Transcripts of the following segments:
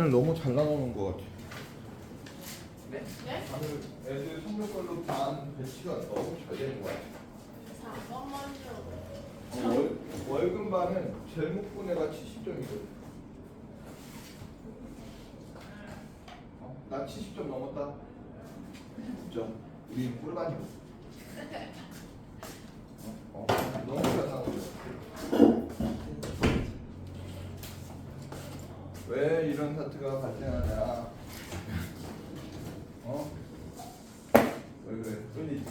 반을 너무 잘 나누는 것 같아. 네? 네? 반을 애들 성적별로 반 배치가 너무 잘 되는 것 같아. 4번만요. 어, 월, 월급 반은 제일 못본 애가 70점이거든. 어, 나 70점 넘었다. 9점. 우리 꿀반이고. 어, 어, 너무 잘 나오죠. 왜 이런 사태가 발생하냐? 어? 왜 그래? 끌리지?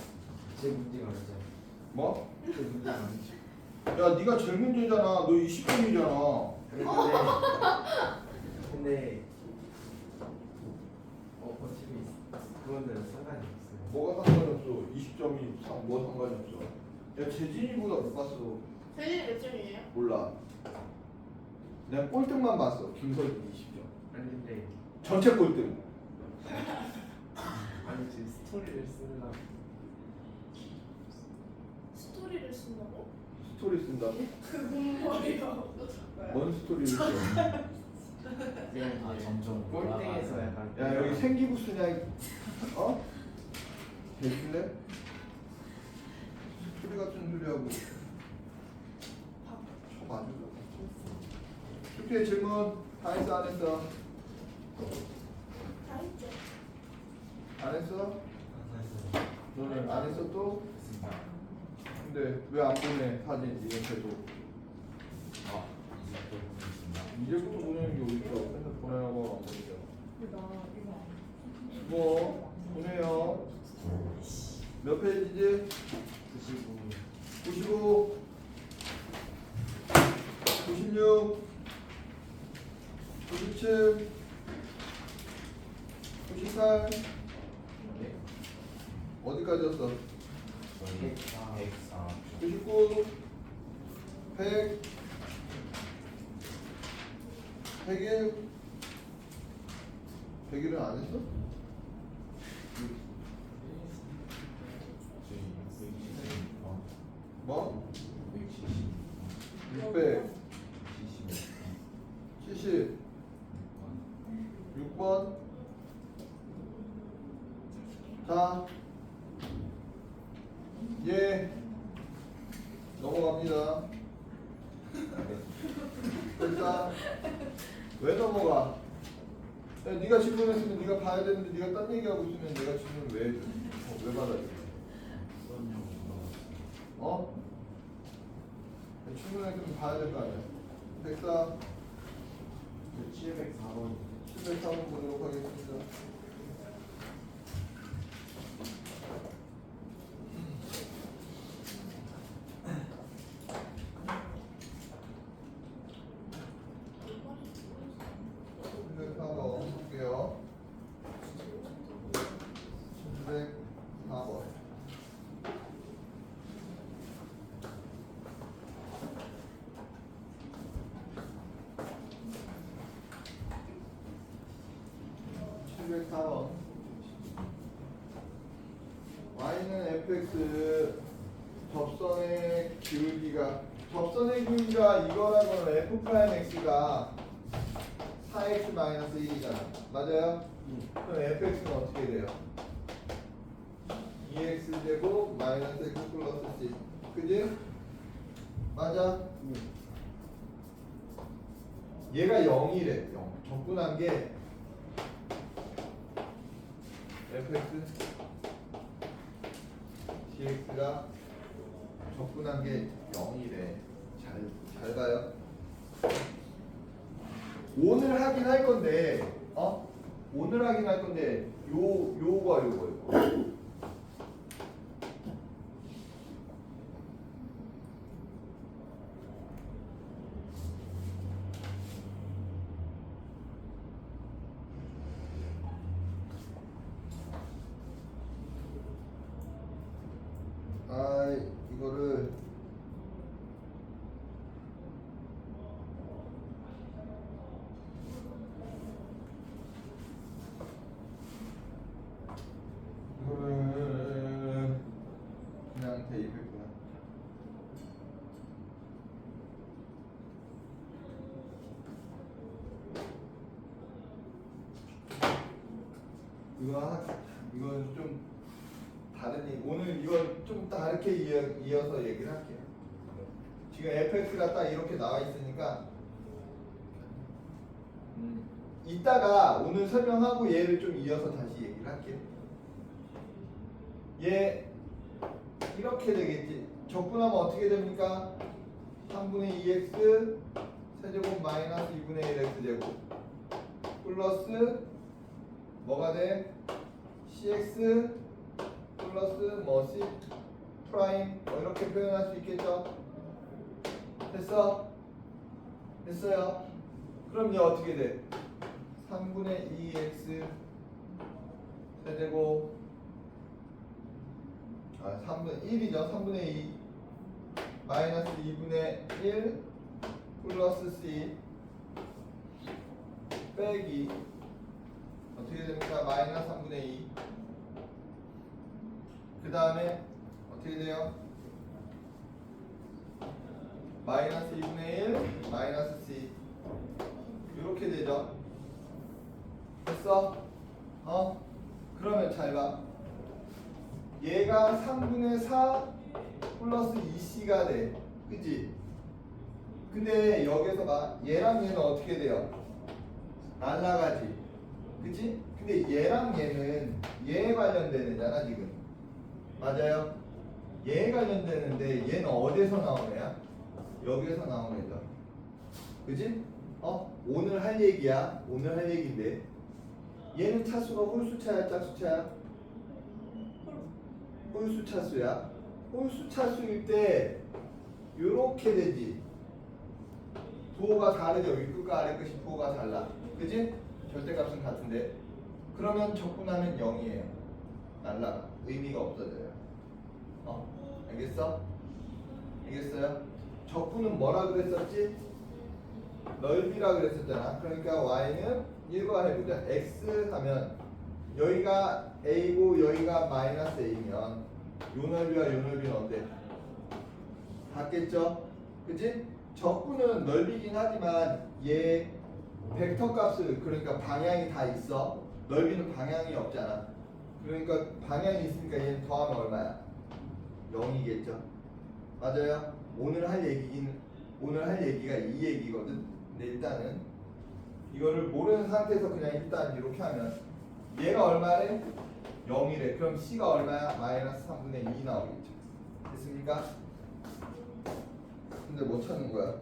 제 문제가 아니죠. 뭐? 제 문제가 아니죠. 야, 네가 제일 문제잖아. 너 20점이잖아. 근데 근데 어 어차피 그거는 상관이 없어요. 뭐가 상관이 없어? 20점이 상, 뭐 상관이 없어? 야, 재진이보다 못 봤어. 세진이 몇 점이에요? 몰라. 내가 꼴등만 봤어. 김설이 20점. 아니 근데 전체 꼴등. 아니 지금 스토리를 쓰려고 스토리를 쓴다고? 스토리 쓴다고? 뭐예요? 뭔 스토리를 써? 그냥 아, 점점 꼴등에서 올라가는. 약간 야, 여기 생기부스냐? 어? 대실래? 소리 같은 소리 하고 쳐 맞으 려고. 숙제 질문 다 했어 안 했어? 다 했죠. 안 했어? 너는 안 했어 또? 근데 왜 안 보내 사진 계속 아, 이제 또 보겠습니다. 이제부터 보내는 게 어딨어 맨날 보내라고 안 보내죠 나 이거 뭐 보내요 몇 페이지지? 95 95 96 97 98 네? 어디까지였어? 저희 백사. 104. 99 100 101 101은 안 했어? 저희 170번. 뭐? 170. 600 70. 70 6번 자, 예 넘어갑니다. 됐다. 왜 넘어가? 야, 네가 질문했으면 네가 봐야 되는데 네가 딴 얘기하고 있으면 내가 질문 왜 해줘? 어, 왜 물어봤어요. 어? 질문했으면 봐야 될 거 아니야. 백사 704번 703번 보도록 204번 y는 fx 접선의 기울기가 접선의 기울기가 이거라면 f'x가 4x-1이잖아 맞아요? 응. 그럼 fx는 어떻게 돼요? 2x 제곱 마이너스 x 플러스 c 그지? 맞아? 응. 얘가 0이래 0 접근한 게 fx dx가 접근한 게 0이래. 잘, 잘 봐요. 오늘 하긴 할 건데, 어? 오늘 하긴 할 건데, 요, 요거, 요거, 요거. 아, 이거를 이거를 이거 이건 좀 다른 얘기. 오늘 이건 좀 다르게 이어, 이어 서 얘기를 할게요. 지금 fx가 딱 이렇게 나와 있으니까 음, 이따가 오늘 설명하고 얘를 좀 이어서 다시 얘기를 할게요. 얘 이렇게 되겠지. 적분하면 어떻게 됩니까? 3분의 2x 세제곱 마이너스 2분의 1x 제곱 플러스 뭐가 돼? cx 플러스 뭐 c 프라임 뭐 이렇게 표현할 수 있겠죠? 됐어? 됐어요? 그럼 얘 어떻게 돼? 3분의 2x 세제곱 아 3분의 1이죠 3분의 2 마이너스 2분의 1 플러스 c 빼기 어떻게 됩니까? 마이너스 3분의 2. 그 다음에 어떻게 돼요? 마이너스 2분의 1 마이너스 c 이렇게 되죠? 됐어? 어? 그러면 잘 봐. 얘가 3분의 4 플러스 2c가 돼. 그지? 근데 여기서 봐. 얘랑 얘는 어떻게 돼요? 날라가지. 그치? 근데 얘랑 얘는 얘에 관련되는 애잖아 지금 맞아요? 얘에 관련되는데 얘는 어디서 나온 애야? 여기에서 나온 애죠 그치? 어? 오늘 할 얘기야 오늘 할 얘기인데 얘는 차수가 홀수차야 짝수차야? 홀수 차수야 홀수 차수일 때 요렇게 되지 부호가 다르죠 윗끝과 아래 끝이 부호가 달라 그지? 절대값은 같은데 그러면 적분하면 0이에요 날라가 의미가 없어져요 어? 알겠어? 알겠어요? 적분은 뭐라 그랬었지? 넓이라 그랬었잖아 그러니까 y는 1과 해보자 x 하면 여기가 a고 여기가 마이너스 a면 요 넓이와 요 넓이는 어때? 같겠죠? 그지? 적분은 넓이긴 하지만 얘 벡터 값을 그러니까 방향이 다 있어. 넓이는 방향이 없잖아. 그러니까 방향이 있으니까 얘는 더하면 얼마야? 0이겠죠. 맞아요. 오늘 할 얘기긴 오늘 할 얘기가 이 얘기거든. 근데 일단은 이거를 모르는 상태에서 그냥 일단 이렇게 하면 얘가 얼마래? 0이래. 그럼 c가 얼마야? 마이너스 3분의 2 나오겠죠. 됐습니까? 근데 뭐 찾는 거야?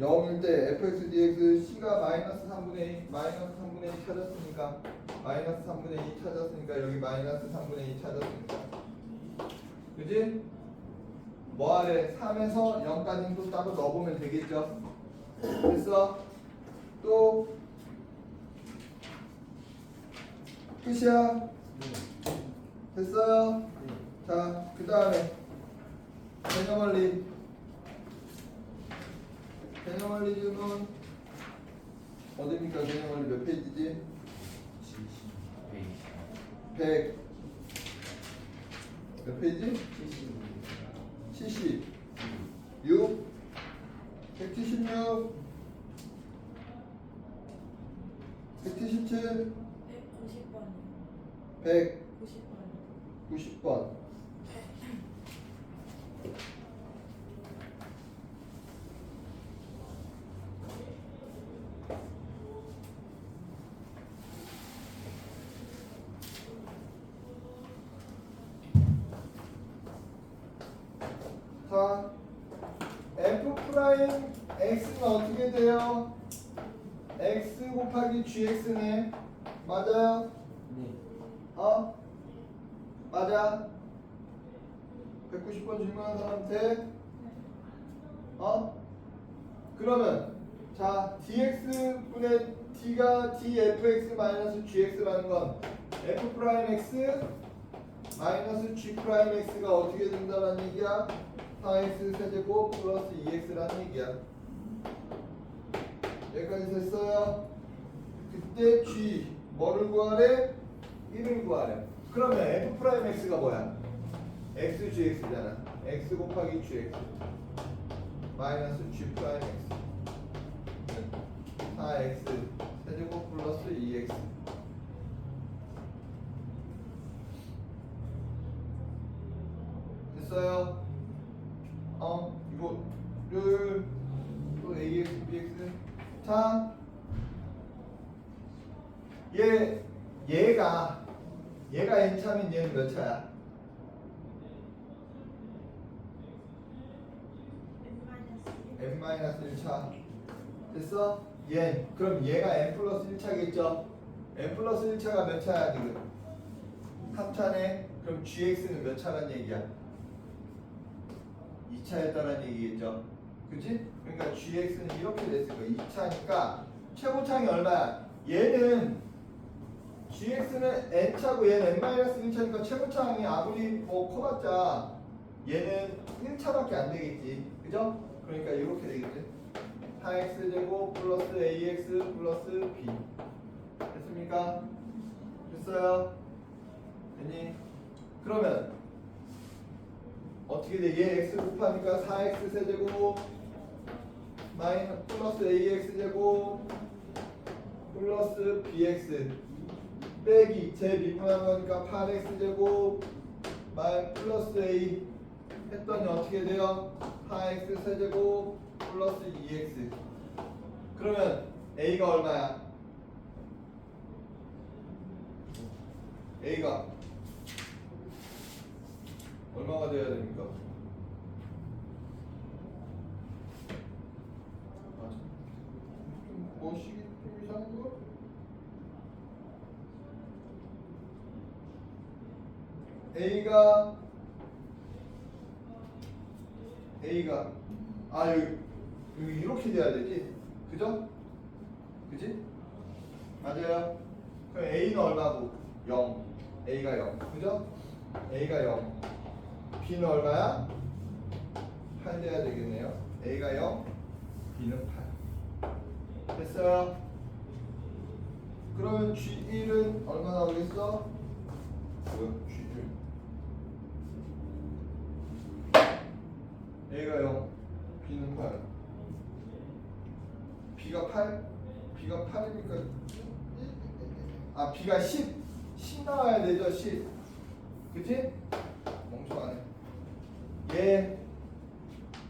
0일 때 fx dx c가 마이너스 3분의 2 마이너스 3분의 2 찾았으니까 마이너스 3분의 2 찾았으니까 여기 마이너스 3분의 2 찾았으니까 그지? 뭐 하래? 3에서 0까지는 또 따로 넣어보면 되겠죠? 됐어? 또 끝이야? 됐어요? 자, 그 다음에 개념 원리 개념원리즘은 어딥니까? 개념원리 몇 페이지지? 100. 몇 페이지? 70. 6. 176. 177. 190번이요. 100. 90번. 90번. 자, 프라임 x는 어떻게 돼요? x 곱하기 gx네. 맞아요? 네. 어? 맞아? 190번 질문한 사람한테 어? 그러면 자 dx분의 d가 dfx 마이너스 gx라는 건 f 프라임 x 마이너스 g 프라임 x가 어떻게 된다는 얘기야? 4x 세제곱 플러스 2x라는 얘기야. 여기까지 됐어요. 그때 g 뭐를 구하래? 1을 구하래. 그러면 f 프라임 x가 뭐야? x gx잖아. x 곱하기 gx 마이너스 g 프라임 x 4x 세제곱 플러스 2x 됐어요? 얘가 n차면 얘는 몇 차야? n-1차 됐어? 얘 그럼 얘가 n 플러스 1차겠죠? n 플러스 1차가 몇 차야 지금? 3차네 그럼 gx는 몇 차란 얘기야? 2차였다는 얘기겠죠? 그치? 그러니까 gx는 이렇게 됐을 거야 2차니까 최고차이 얼마야? 얘는 gx는 n차고 얘는 n-1차니까 최고차항이 아무리 뭐 커봤자 얘는 1차밖에 안 되겠지 그죠? 그러니까 이렇게 되겠지 4x제곱 플러스 ax 플러스 b 됐습니까? 됐어요? 됐니? 그러면 어떻게 돼? 얘 x 곱하니까 4x 세제곱 마이너스 플러스 ax 제곱 플러스 bx 빼기 제 미분한 거니까 8x 제곱 마이 플러스 a 했더니 어떻게 돼요? 4x 세제곱 플러스 2x 그러면 a가 얼마야? a가 얼마가 돼야 됩니까? 아, 좀 뭐시기 좀 이상한 거? A가 A가 아 여기 여기 이렇게 돼야 되지 그죠? 그지? 맞아요 그럼 A는 얼마고? 0 A가 0 그죠? A가 0 B는 얼마야? 8 돼야 되겠네요 A가 0 B는 8 됐어요? 그러면 G1은 얼마 나오겠어? 뭐야 G1 A가 0 B는 8 B가 8? B가 8이니까 아 B가 10 10 나와야 되죠 10 그치? 멍청하네 얘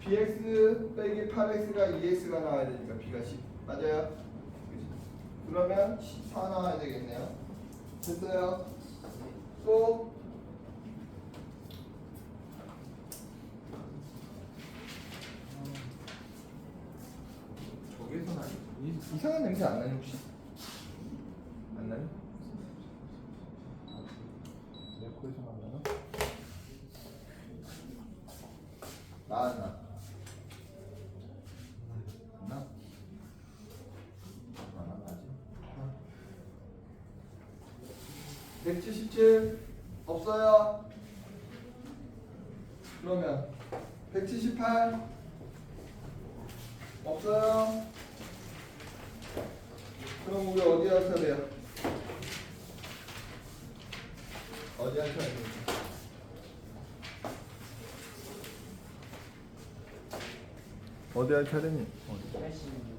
bx 빼기 8x가 2x가 나와야 되니까 b가 10 맞아요? 그치? 그러면 14 나와야 되겠네요 됐어요? 또 저기서 나요 이- 이상한 냄새 안 나요 혹시? 안 나요? 내 코에서 나나? 나왔나? 안 나? 안 나지? 177 없어요. 그러면 178 없어요. 그럼 우리 어디 할 차례야? 어디 할 차례야? 어디 할 차례니? 어디? 86